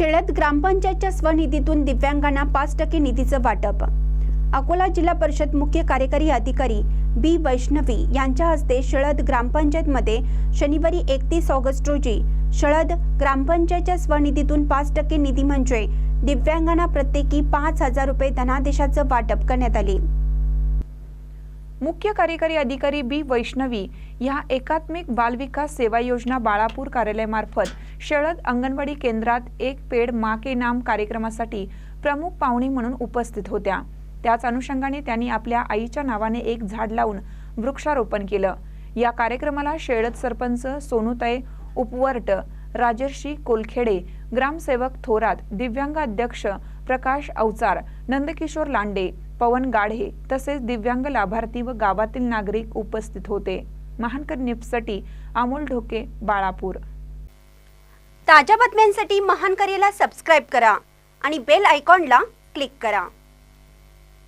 शेळ्यात ग्रामपंचायतच्या स्वनिधीतून दिव्यांगांना पाच टक्के निधीचं वाटप. अकोला जिल्हा परिषद मुख्य कार्यकारी अधिकारी बी वैष्णवी यांच्या हस्ते शळद ग्रामपंचायतमध्ये शनिवारी एकतीस ऑगस्ट रोजी शळद ग्रामपंचायतच्या स्वनिधीतून पाच टक्के निधी म्हणजे दिव्यांगांना प्रत्येकी पाच हजार रुपये धनादेशाचं वाटप करण्यात आले. मुख्य कार्यकारी अधिकारी बी. वैष्णवी ह्या एकात्मिक बालविकास सेवा योजना बाळापूर कार्यालयामार्फत शेळद अंगणवाडी केंद्रात एक पेड मा के नाम कार्यक्रमासाठी प्रमुख पाहुणे म्हणून उपस्थित होत्या. त्याच अनुषंगाने त्यांनी आपल्या आईच्या नावाने एक झाड लावून वृक्षारोपण केलं. या कार्यक्रमाला शेळद सरपंच सोनुताई उपवर्ट राजर्षी कोलखेडे ग्रामसेवक थोरात दिव्यांग अध्यक्ष प्रकाश अवचार नंदकिशोर लांडे पवन गाढे तसेच दिव्यांग लाभार्थी व गावातील नागरिक उपस्थित होते. महानकर न्यूजसाठी अमोल ढोके बाळापूर. ताज्या बातम्यांसाठी महानकरेला सबस्क्राईब करा आणि बेल आयकॉनला क्लिक करा.